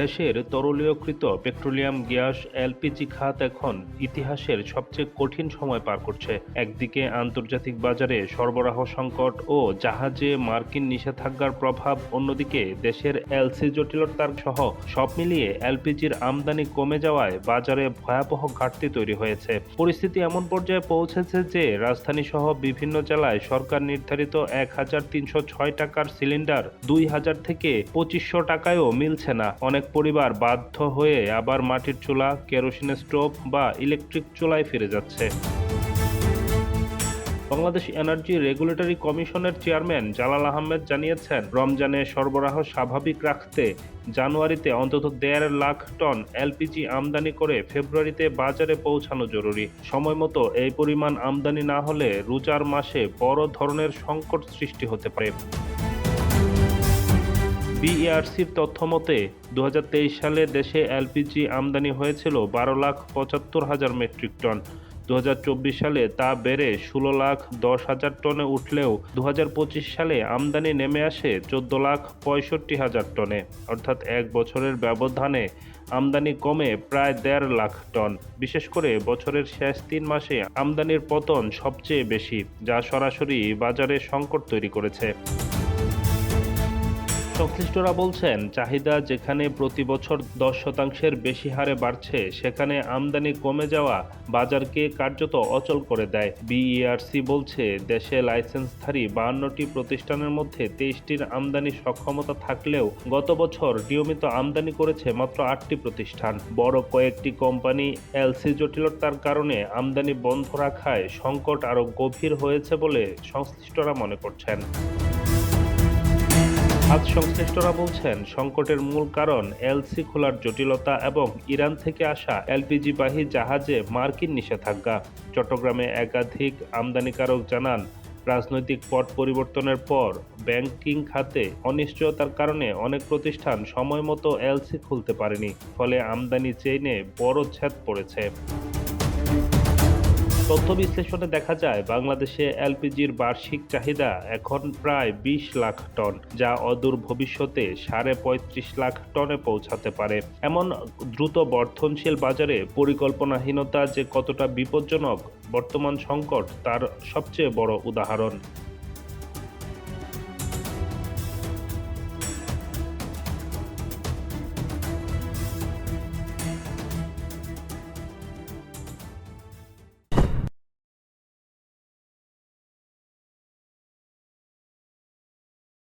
দেশের তরলীয়কৃত petroleum gas LPG খাত এখন ইতিহাসের সবচেয়ে কঠিন সময় পার করছে। একদিকে আন্তর্জাতিক বাজারে সরবরাহ সংকট ও জাহাজে মার্কিন নিষেধাজ্ঞার প্রভাব, অন্যদিকে দেশের এলসি জটিলতার সহ সব মিলিয়ে এলপিজির আমদানি কমে যাওয়ায় বাজারে ভয়াবহ ঘাটতি তৈরি হয়েছে। পরিস্থিতি এমন পর্যায়ে পৌঁছেছে যে রাজধানী সহ বিভিন্ন জেলায় সরকার নির্ধারিত এক হাজার তিনশো ছয় টাকার সিলিন্ডার দুই হাজার থেকে পঁচিশশো টাকায়ও মিলছে না। অনেক পরিবার বাধ্য হয়ে আবার মাটির চুলা, কেরোসিনের স্টোভ বা ইলেকট্রিক চুলায় ফিরে যাচ্ছে। বাংলাদেশ এনার্জি রেগুলেটরি কমিশনের চেয়ারম্যান জালাল আহমেদ জানিয়েছেন, রমজানে সরবরাহ স্বাভাবিক রাখতে জানুয়ারিতে অন্তত দেড় লাখ টন এলপিজি আমদানি করে ফেব্রুয়ারিতে বাজারে পৌঁছানো জরুরি। সময় মতো এই পরিমাণ আমদানি না হলে রোজার মাসে বড় ধরনের সংকট সৃষ্টি হতে পারে। বিইআরসির তথ্য মতে দু সালে দেশে এলপিজি আমদানি হয়েছিল বারো লাখ পঁচাত্তর হাজার মেট্রিক টন। দু হাজার চব্বিশ সালে তা বেড়ে ষোলো লাখ দশ হাজার টনে উঠলেও দু হাজার পঁচিশ সালে আমদানি নেমে আসে চোদ্দ লাখ পঁয়ষট্টি হাজার টনে। অর্থাৎ এক বছরের ব্যবধানে আমদানি কমে প্রায় দেড় লাখ টন। বিশেষ করে বছরের শেষ তিন মাসে আমদানির পতন সবচেয়ে বেশি, যা সরাসরি বাজারে সংকট তৈরি করেছে। সংশ্লিষ্টরা বলছেন, চাহিদা যেখানে প্রতি বছর দশ শতাংশের বেশি হারে বাড়ছে, সেখানে আমদানি কমে যাওয়া বাজারকে কার্যত অচল করে দেয়। বিইআরসি বলছে, দেশে লাইসেন্সধারী বাহান্নটি প্রতিষ্ঠানের মধ্যে তেইশটির আমদানি সক্ষমতা থাকলেও গত বছর নিয়মিত আমদানি করেছে মাত্র আটটি প্রতিষ্ঠান। বড় কয়েকটি কোম্পানি এলসি জটিলতার কারণে আমদানি বন্ধ রাখায় সংকট আরও গভীর হয়েছে বলে সংশ্লিষ্টরা মনে করছেন। খাত সংশ্লিষ্টরা বলছেন, সংকটের মূল কারণ এলসি খোলার জটিলতা এবং ইরান থেকে আসা এলপিজি বাহী জাহাজে মার্কিন নিষেধাজ্ঞা। চট্টগ্রামে একাধিক আমদানিকারক জানান, রাজনৈতিক পট পরিবর্তনের পর ব্যাংকিং খাতে অনিশ্চয়তার কারণে অনেক প্রতিষ্ঠান সময় মতো এলসি খুলতে পারেনি, ফলে আমদানি চেইনে বড় ছেদ পড়েছে। তথ্য বিশ্লেষণে দেখা যায়, বাংলাদেশে এলপিজির বার্ষিক চাহিদা এখন প্রায় বিশ লাখ টন, যা অদূর ভবিষ্যতে সাড়ে পঁয়ত্রিশ লাখ টনে পৌঁছাতে পারে। এমন দ্রুত বর্ধনশীল বাজারে পরিকল্পনাহীনতা যে কতটা বিপজ্জনক, বর্তমান সংকট তার সবচেয়ে বড় উদাহরণ।